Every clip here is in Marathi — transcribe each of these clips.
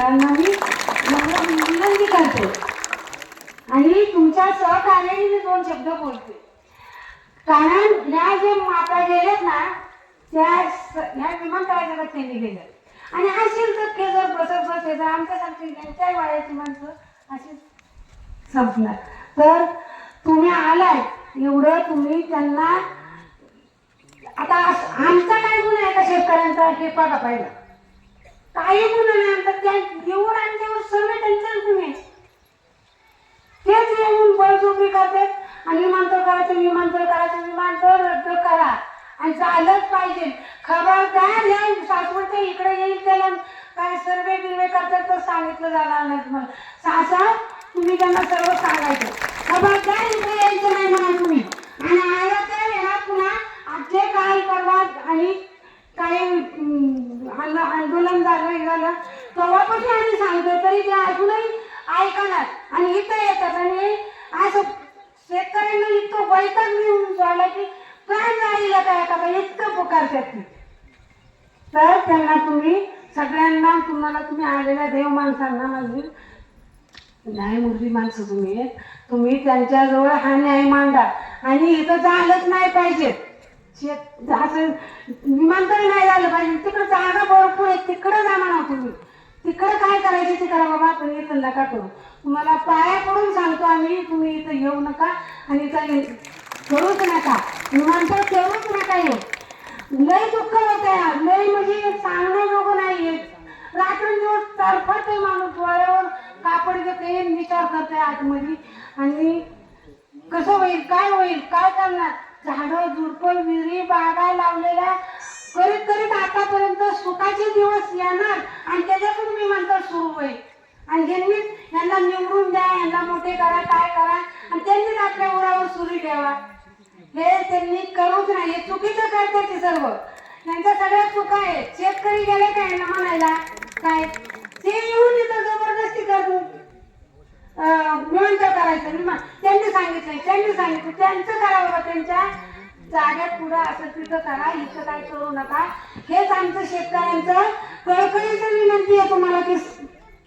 सगळ्यांना मी विनंती करते. आणि तुमच्या सहकार्याने मी दोन शब्द बोलते. कारण या जे माता गेल्यात ना त्या ह्या विमानतळाच्या त्यांनी गेलं. आणि असेल तर ते जर बसत जर आमच्या आमच्यासारखी त्यांच्याही वाड्याची माणसं अशीच संपणार. तर तुम्ही आलाय एवढं तुम्ही त्यांना आता आमचा काय गुन्हा आहे का शेतकऱ्यांचा? हे बघा काही गुन्हा नाही आमचा त्या येऊन आमच्यावर सर्व त्यांचाच गुन्हे तेच येऊन बळजोबरी करतात. आणि विमानतळ करायचं विमानतळ करायचं विमानतळ रद्द करा. आणि झालंच पाहिजे. खबरदार या सासवडच्या इकडे येईल त्याला. काय सर्वे बिर्वे करतात तर सांगितलं जाणार नाही तुम्हाला. सासा तुम्ही त्यांना सर्व सांगायचं. खबरदार इकडे यायचं नाही म्हणा तुम्ही आणि आला तर ह्या पुन्हा आजचे काल परवा आणि काही अं, आंदो- कारवाई झाला तेव्हापासून आम्ही सांगतो तरी ते अजूनही ऐकणार. आणि इथं येतात आणि असं शेतकऱ्यांना इतकं वैताग घेऊन झाला की प्राण जायला काय का इतकं पुकारतात ते. तर त्यांना तुम्ही सगळ्यांना तुम्हाला तुम्ही आलेल्या देव माणसांना माझी न्यायमूर्ती माणसं तुम्ही तुम्ही त्यांच्याजवळ हा न्याय मांडा. आणि इथं झालंच नाही पाहिजे. शेत असं विमानतळ नाही झालं पाहिजे. तिकडं जागा भरपूर आहे तिकडं जा म्हणा तुम्ही. तिकडं काय करायचं ते करा बाबा. आपण इथं नका करू. तुम्हाला पाया पडून सांगतो आम्ही. तुम्ही इथं येऊ नका आणि इथं करूच नका. विमानतळ करूच नका येऊ. लय दुःख होत आहे. लय म्हणजे सांगण्याजोगं नाही रात्रंदिवस तरफडते माणूस. डोळ्यावर कापड घेते विचार करते आतमध्ये. आणि कसं होईल? काय होईल? काय करणार? झाडं झुडपं विहिरी बागा लावलेल्या करीत करीत आतापर्यंत सुखाचे दिवस येणार आणि त्याच्यातून मी म्हणतो सुरू होईल. आणि यांनी यांना निवडून द्या यांना मोठे करा काय करा आणि त्यांनीच आपल्या उरावर सुरू ठेवा. हे त्यांनी करूच नाही हे चुकीचं करते ते सर्व. यांच्या सगळ्या चुका आहे शेतकरी गेले काय ना म्हणायला? काय ते येऊन इथं जबरदस्ती करू विमानतळ करायचं. मग त्यांनी सांगितलं त्यांनी सांगितलं. त्यांचं करावं त्यांच्या जाग्यात पुढं असं तिथं करा इथं काय करू नका. हेच आमचं शेतकऱ्यांचं कळकळीचं विनंती आहे तुम्हाला की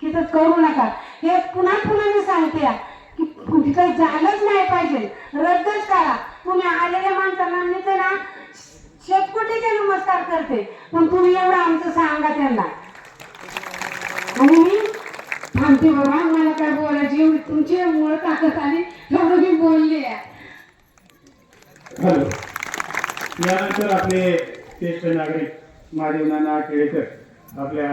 तिथं करू नका. हे पुन्हा पुन्हा मी सांगते की तिथं झालंच नाही पाहिजे. रद्दच करा. तुम्ही आलेल्या माणसांना मी तर ना शेतकोटीचे नमस्कार करते. पण तुम्ही एवढं आमचं सांगा त्यांना. आणि मी थांबते बाबा मला काय बोलायचं तुमची मूळ ताकद आली म्हणून मी बोलले हॅलो. यानंतर आपले ज्येष्ठ नागरिक महादेव नाना केळकर आपल्या